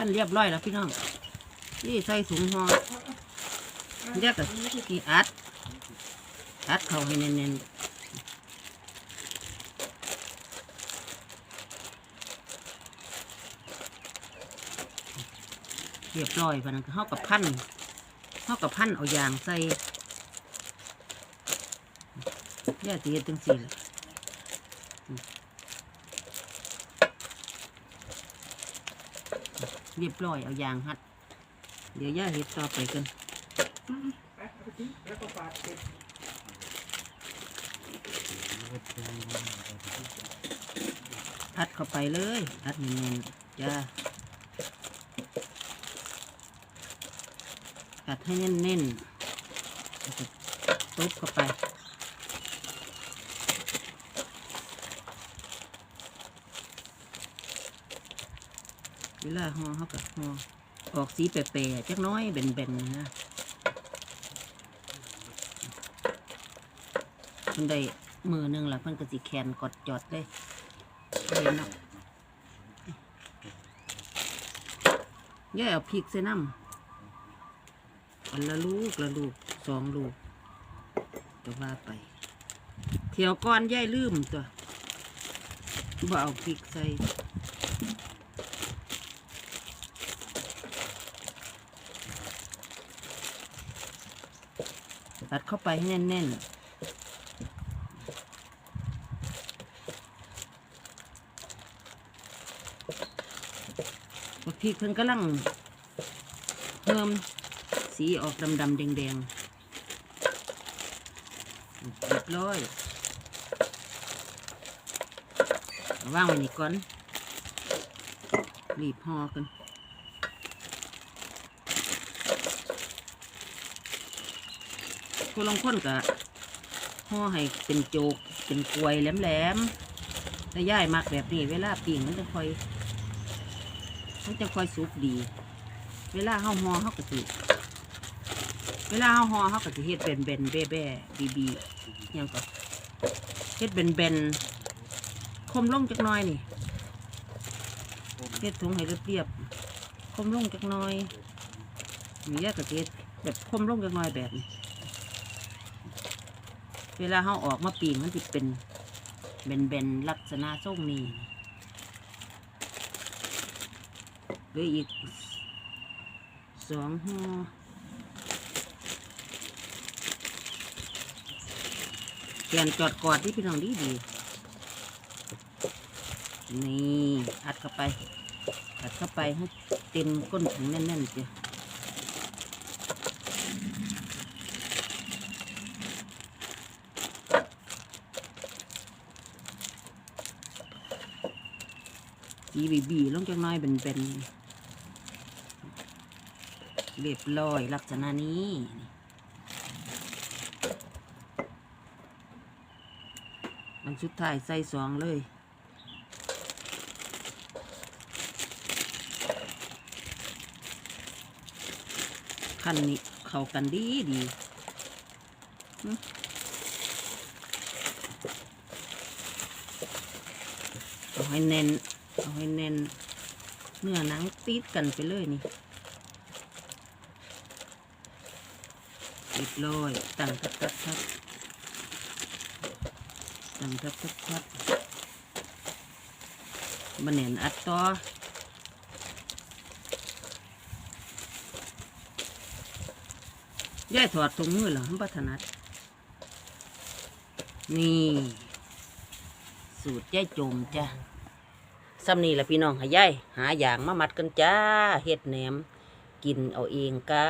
ขั้นเรียบร้อยแล้วพี่น้องนี่ใส่ถุงห่อเรียกกับที่อัดอัดเขาให้แน่นๆเรียบร้อยพนันเข้ากับพันเข้ากับพันเอายางใส่เนี่ตีจังสี่ละ เรียบร้อยเอายางหัด เดี๋ยวย่าเห็ดต่อไปกันอัดเข้าไปเลยอัดแน่นๆจ้าอัดให้แน่นๆตบเข้าไป เวลาห่อเขากับห่อออกสีแปรๆจักน้อยเบนๆนะมันได้มือหนึงละเพิ่นก็สิแขนกดจอดเลยเห็นเนาะย่าเอาพริกใส่น้ำอันละลูกละลูกสองลูกก็ว่าไปเที่ยวก่อนย่ายลืมตัวบ่เอาพริกใส่ ตัดเข้าไปให้แน่นๆบักพริกเพิ่นกำลังเพิ่มสีออกดำๆแดงๆเรียบร้อย ว่างไว้นี่ก่อนรีบห่อกัน ผู้ลางคนก็ห่อให้เป็นโจก เป็นกลวยแหลมๆแต่ย่ายมักแบบนี้ เวลาปิ้งมันจะค่อย มันจะค่อยสุกดี เวลาเฮาห่อเฮาก็สิเวลาเฮาห่อเฮาก็สิเฮ็ดเป็นเป็นๆแบ่แบ่บีบีๆหยังก็เฮ็ดเป็นเป็นคมลงจักน่อยนี่เฮ็ดถุงให้เรียบๆคมลงจักน่อยนี่ย่าก็สิเฮ็ดแบบคมลงจักน่อยแบบนี้ เวลาเขาออกมาปีนมันจะเป็นเบนๆลักษณะทรงนี้หลืออีกสองห่อแกนจอดกอดที่พี่น้องดีดีนี่อัดเข้าไปอัดเข้าไปให้เต็มก้นถุงแน่นๆจ้ สีบีบีลงจังน้อยเป็นเป็นเรียบร้อยลักษณะนี้มันสุดท้ายใส่สองเลยขั้นนี้เข้ากันดีดีเอาให้แน่น เอาให้แน่นเนื้อหนังติดกันไปเลยนี่เรียบร้อยตั้งทับทับทับตั้งทับทับทับมันเน่นอัดต่อย่ายถอดตรงมือเหรอมันปัถนัดนี่ สูตรย่ายจมจ้ะ ซ้ำนี่แหละพี่น้องหายายหาอย่างมามัดกันจ้าเห็ดแหนม กินเอาเองก้า